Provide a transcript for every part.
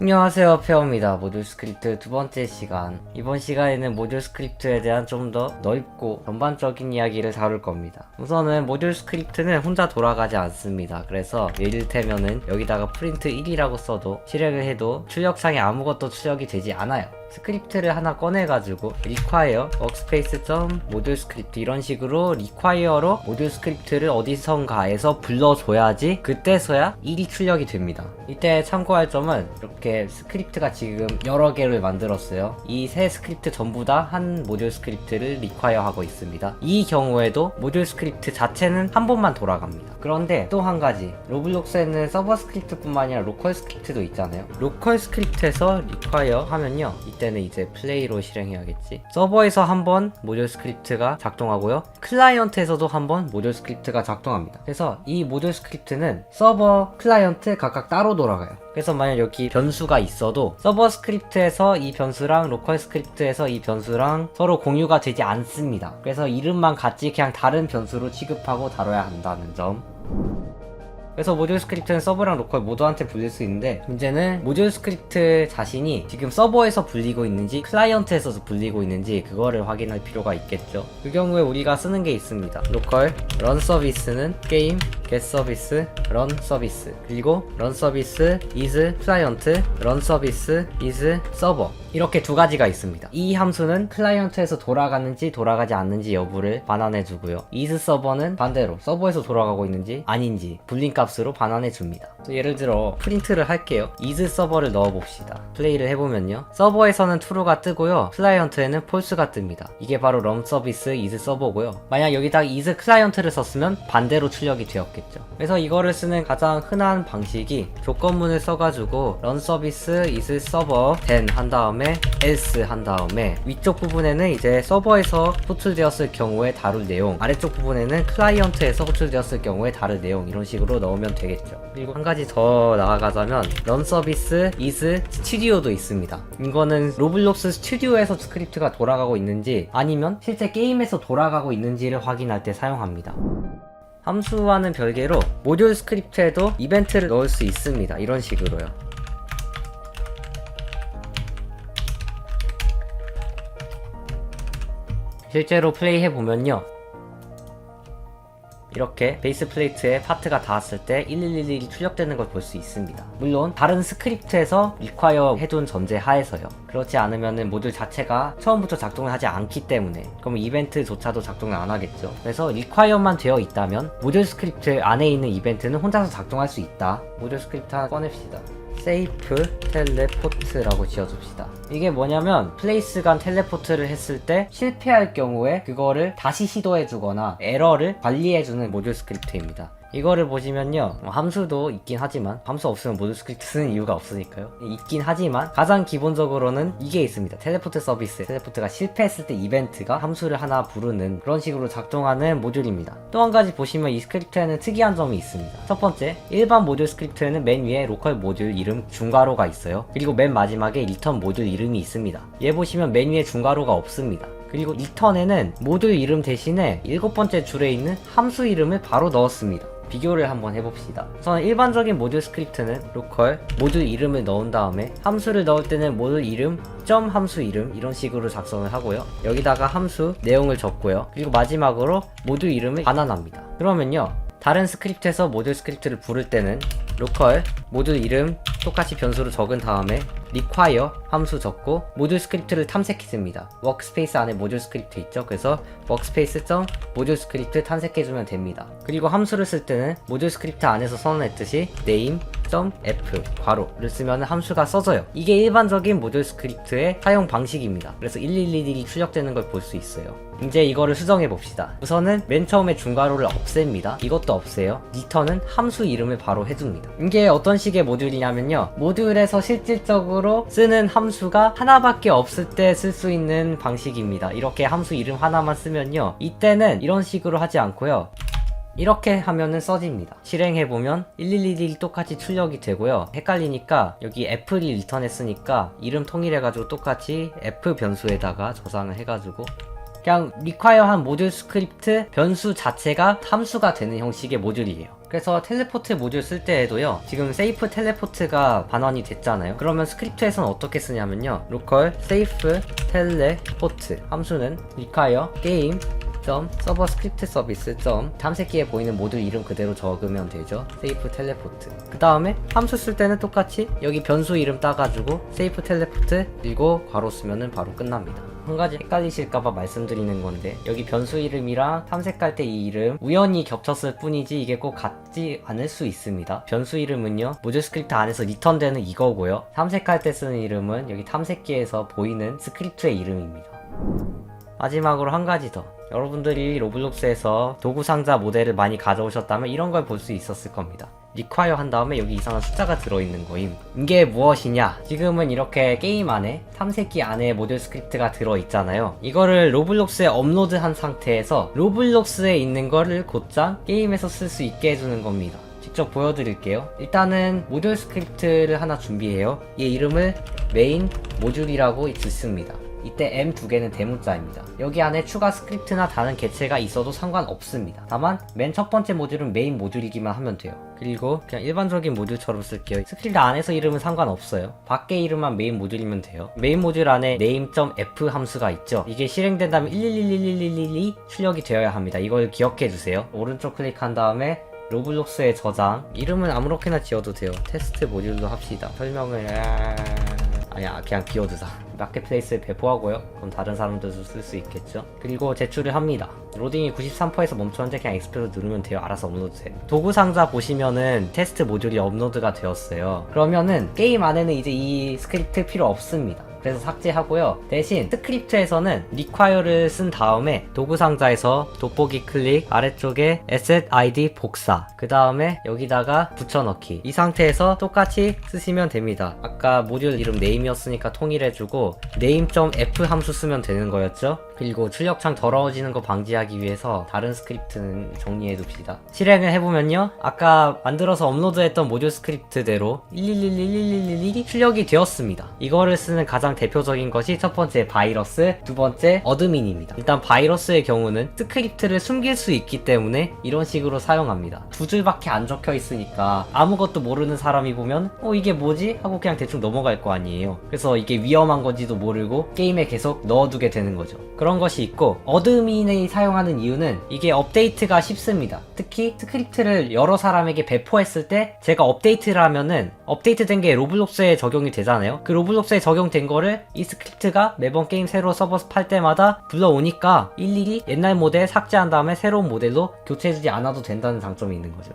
안녕하세요 페어입니다. 모듈 스크립트 두 번째 시간. 이번 시간에는 모듈 스크립트에 대한 좀 더 넓고 전반적인 이야기를 다룰 겁니다. 우선은 모듈 스크립트는 혼자 돌아가지 않습니다. 그래서 이를테면은 여기다가 프린트 1이라고 써도 실행을 해도 출력상에 아무것도 출력이 되지 않아요 스크립트를 하나 꺼내가지고 require workspace 모듈 스크립트 이런 식으로 require로 모듈 스크립트를 어디선가에서 불러줘야지 그때서야 1이 출력이 됩니다. 이때 참고할 점은 이렇게 스크립트가 지금 여러 개를 만들었어요. 이 세 스크립트 전부 다 한 모듈 스크립트를 require 하고 있습니다. 이 경우에도 모듈 스크립트 자체는 한 번만 돌아갑니다. 그런데 또 한 가지 로블록스에는 서버 스크립트뿐만 아니라 로컬 스크립트도 있잖아요. 로컬 스크립트에서 require 하면요 이때는 이제 플레이로 실행해야겠지. 서버에서 한번 모듈 스크립트가 작동하고요. 클라이언트에서도 한번 모듈 스크립트가 작동합니다. 그래서 이 모듈 스크립트는 서버 클라이언트 각각 따로 돌아가요. 그래서 만약 여기 변수가 있어도 서버 스크립트에서 이 변수랑 로컬 스크립트에서 이 변수랑 서로 공유가 되지 않습니다. 그래서 이름만 같이 그냥 다른 변수로 취급하고 다뤄야 한다는 점 그래서 모듈 스크립트는 서버랑 로컬 모두한테 불릴 수 있는데 문제는 모듈 스크립트 자신이 지금 서버에서 불리고 있는지 클라이언트에서 불리고 있는지 그거를 확인할 필요가 있겠죠. 그 경우에 우리가 쓰는 게 있습니다. 로컬 런 서비스는 게임 get 서비스 런 서비스 그리고 런 서비스 is 클라이언트 런 서비스 is 서버 이렇게 두 가지가 있습니다. 이 함수는 클라이언트에서 돌아가는지 돌아가지 않는지 여부를 반환해 주고요. is 서버는 반대로 서버에서 돌아가고 있는지 아닌지 불린 값으로 반환해 줍니다. 예를 들어 프린트를 할게요. is 서버를 넣어 봅시다. 플레이를 해보면요. 서버에서는 true가 뜨고요. 클라이언트에는 false가 뜹니다. 이게 바로 런 서비스 is 서버고요. 만약 여기다가 is 클라이언트를 썼으면 반대로 출력이 되었겠죠 그래서 이거를 쓰는 가장 흔한 방식이 조건문을 써가지고 런 서비스 is 서버 then 한 다음에 else 한 다음에 위쪽 부분에는 이제 서버에서 호출되었을 경우에 다룰 내용 아래쪽 부분에는 클라이언트에서 호출되었을 경우에 다룰 내용 이런 식으로 넣으면 되겠죠. 그리고 한 가지 더 나아가자면 런 서비스 is 스튜디오도 있습니다. 이거는 로블록스 스튜디오에서 스크립트가 돌아가고 있는지 아니면 실제 게임에서 돌아가고 있는지를 확인할 때 사용합니다 함수와는 별개로 모듈 스크립트에도 이벤트를 넣을 수 있습니다. 이런 식으로요. 실제로 플레이 해보면요 이렇게 베이스 플레이트에 파트가 닿았을 때 1111이 출력되는 걸 볼 수 있습니다. 물론 다른 스크립트에서 require 해둔 전제 하에서요. 그렇지 않으면 모듈 자체가 처음부터 작동을 하지 않기 때문에 그럼 이벤트조차도 작동을 안 하겠죠. 그래서 require만 되어 있다면 모듈 스크립트 안에 있는 이벤트는 혼자서 작동할 수 있다. 모듈 스크립트 하나 꺼냅시다. 세이프 텔레포트라고 지어줍시다. 이게 뭐냐면 플레이스 간 텔레포트를 했을 때 실패할 경우에 그거를 다시 시도해주거나 에러를 관리해주는 모듈 스크립트입니다. 이거를 보시면요. 뭐 함수도 있긴 하지만 함수 없으면 모듈 스크립트 쓰는 이유가 없으니까요. 있긴 하지만 가장 기본적으로는 이게 있습니다. 텔레포트 서비스. 텔레포트가 실패했을 때 이벤트가 함수를 하나 부르는 그런 식으로 작동하는 모듈입니다. 또 한 가지 보시면 이 스크립트에는 특이한 점이 있습니다. 첫 번째 일반 모듈 스크립트에는 맨 위에 로컬 모듈 이름 중괄호가 있어요. 그리고 맨 마지막에 리턴 모듈 이름이 있습니다. 얘 보시면 맨 위에 중괄호가 없습니다. 그리고 리턴에는 모듈 이름 대신에 일곱 번째 줄에 있는 함수 이름을 바로 넣었습니다. 비교를 한번 해봅시다. 우선 일반적인 모듈 스크립트는 로컬 모듈 이름을 넣은 다음에 함수를 넣을 때는 모듈 이름 점 함수 이름 이런 식으로 작성을 하고요. 여기다가 함수 내용을 적고요. 그리고 마지막으로 모듈 이름을 반환합니다. 그러면요. 다른 스크립트에서 모듈 스크립트를 부를 때는 로컬 모듈 이름 똑같이 변수로 적은 다음에 require 함수 적고 모듈 스크립트를 탐색했습니다. 워크스페이스 안에 모듈 스크립트 있죠? 그래서 workspace 모듈 스크립트 탐색해주면 됩니다. 그리고 함수를 쓸 때는 모듈 스크립트 안에서 선언했듯이 name .f 괄호를 쓰면 함수가 써져요. 이게 일반적인 모듈 스크립트의 사용 방식입니다. 그래서 111이 출력되는 걸 볼 수 있어요. 이제 이거를 수정해 봅시다. 우선은 맨 처음에 중괄호를 없앱니다. 이것도 없애요. 리턴은 함수 이름을 바로 해줍니다. 이게 어떤 식의 모듈이냐면요. 모듈에서 실질적으로 쓰는 함수가 하나밖에 없을 때 쓸 수 있는 방식입니다. 이렇게 함수 이름 하나만 쓰면요. 이때는 이런 식으로 하지 않고요. 이렇게 하면은 써집니다. 실행해보면 1111이 똑같이 출력이 되고요. 헷갈리니까 여기 F를 리턴했으니까 이름 통일해가지고 똑같이 F 변수에다가 저장을 해가지고 그냥 require 한 모듈 스크립트 변수 자체가 함수가 되는 형식의 모듈이에요. 그래서 텔레포트 모듈 쓸 때에도요 지금 세이프 텔레포트가 반환이 됐잖아요 그러면 스크립트에서는 어떻게 쓰냐면요 로컬 세이프 텔레포트 함수는 require 점 서버 스크립트 서비스 점 탐색기에 보이는 모듈 이름 그대로 적으면 되죠. 세이프 텔레포트. 그 다음에 함수 쓸 때는 똑같이 여기 변수 이름 따가지고 세이프 텔레포트 그리고 괄호 쓰면은 바로 끝납니다. 한 가지 헷갈리실까봐 말씀드리는 건데 여기 변수 이름이랑 탐색할 때 이 이름 우연히 겹쳤을 뿐이지 이게 꼭 같지 않을 수 있습니다. 변수 이름은요 모듈 스크립트 안에서 리턴되는 이거고요. 탐색할 때 쓰는 이름은 여기 탐색기에서 보이는 스크립트의 이름입니다 마지막으로 한 가지 더. 여러분들이 로블록스에서 도구 상자 모델을 많이 가져오셨다면 이런 걸 볼 수 있었을 겁니다. require 한 다음에 여기 이상한 숫자가 들어있는 거임. 이게 무엇이냐? 지금은 이렇게 게임 안에 탐색기 안에 모듈 스크립트가 들어있잖아요. 이거를 로블록스에 업로드한 상태에서 로블록스에 있는 거를 곧장 게임에서 쓸 수 있게 해주는 겁니다. 직접 보여드릴게요. 일단은 모듈 스크립트를 하나 준비해요. 이 이름을 메인 모듈이라고 짓습니다. 이때 M 두 개는 대문자입니다. 여기 안에 추가 스크립트나 다른 개체가 있어도 상관없습니다. 다만 맨 첫 번째 모듈은 메인 모듈이기만 하면 돼요. 그리고 그냥 일반적인 모듈처럼 쓸게요. 스크립트 안에서 이름은 상관없어요. 밖에 이름만 메인 모듈이면 돼요. 메인 모듈 안에 name.f 함수가 있죠. 이게 실행된다면 11111111이 출력이 되어야 합니다. 이걸 기억해 주세요. 오른쪽 클릭한 다음에 로블록스의 저장 이름은 아무렇게나 지어도 돼요 테스트 모듈로 합시다 설명을 아, 아니야 그냥 비워두자. 마켓플레이스에 배포하고요. 그럼 다른 사람들도 쓸 수 있겠죠? 그리고 제출을 합니다. 로딩이 93%에서 멈췄는데 그냥 엑스프레스 누르면 돼요. 알아서 업로드 돼요 도구 상자 보시면은 테스트 모듈이 업로드가 되었어요. 그러면은 게임 안에는 이제 이 스크립트 필요 없습니다. 그래서 삭제하고요. 대신 스크립트에서는 require를 쓴 다음에 도구 상자에서 돋보기 클릭 아래쪽에 asset id 복사 그 다음에 여기다가 붙여넣기. 이 상태에서 똑같이 쓰시면 됩니다. 아까 모듈 이름 name이었으니까 통일해주고 name.f 함수 쓰면 되는 거였죠. 그리고 출력창 더러워지는 거 방지하기 위해서 다른 스크립트는 정리해 둡시다. 실행을 해보면요. 아까 만들어서 업로드했던 모듈 스크립트대로 11111111이 출력이 되었습니다. 이거를 쓰는 가장 대표적인 것이 첫 번째 바이러스, 두 번째 어드민입니다. 일단 바이러스의 경우는 스크립트를 숨길 수 있기 때문에 이런 식으로 사용합니다. 두 줄밖에 안 적혀 있으니까 아무것도 모르는 사람이 보면 어 이게 뭐지? 하고 그냥 대충 넘어갈 거 아니에요. 그래서 이게 위험한 건지도 모르고 게임에 계속 넣어두게 되는 거죠. 그런 것이 있고 어드민이 사용하는 이유는 이게 업데이트가 쉽습니다. 특히 스크립트를 여러 사람에게 배포했을 때 제가 업데이트를 하면은 업데이트된 게 로블록스에 적용이 되잖아요. 그 로블록스에 적용된 거를 이 스크립트가 매번 게임 새로 서버 팔 때마다 불러오니까 일일이 옛날 모델 삭제한 다음에 새로운 모델로 교체해주지 않아도 된다는 장점이 있는 거죠.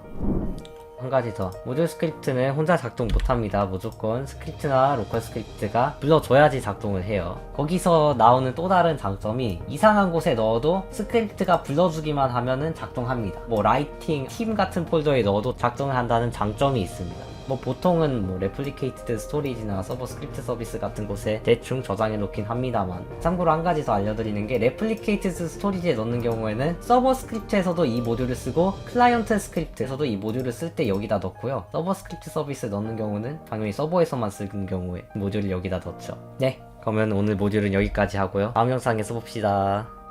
한 가지 더. 모듈 스크립트는 혼자 작동 못합니다. 무조건 스크립트나 로컬 스크립트가 불러줘야지 작동을 해요. 거기서 나오는 또 다른 장점이 이상한 곳에 넣어도 스크립트가 불러주기만 하면은 작동합니다. 뭐 라이팅, 팀 같은 폴더에 넣어도 작동을 한다는 장점이 있습니다. 뭐 보통은 뭐 레플리케이티드 스토리지나 서버 스크립트 서비스 같은 곳에 대충 저장해 놓긴 합니다만 참고로 한 가지 더 알려드리는 게 레플리케이티드 스토리지에 넣는 경우에는 서버 스크립트에서도 이 모듈을 쓰고 클라이언트 스크립트에서도 이 모듈을 쓸 때 여기다 넣고요. 서버 스크립트 서비스 넣는 경우는 당연히 서버에서만 쓰는 경우에 모듈을 여기다 넣죠. 네 그러면 오늘 모듈은 여기까지 하고요. 다음 영상에서 봅시다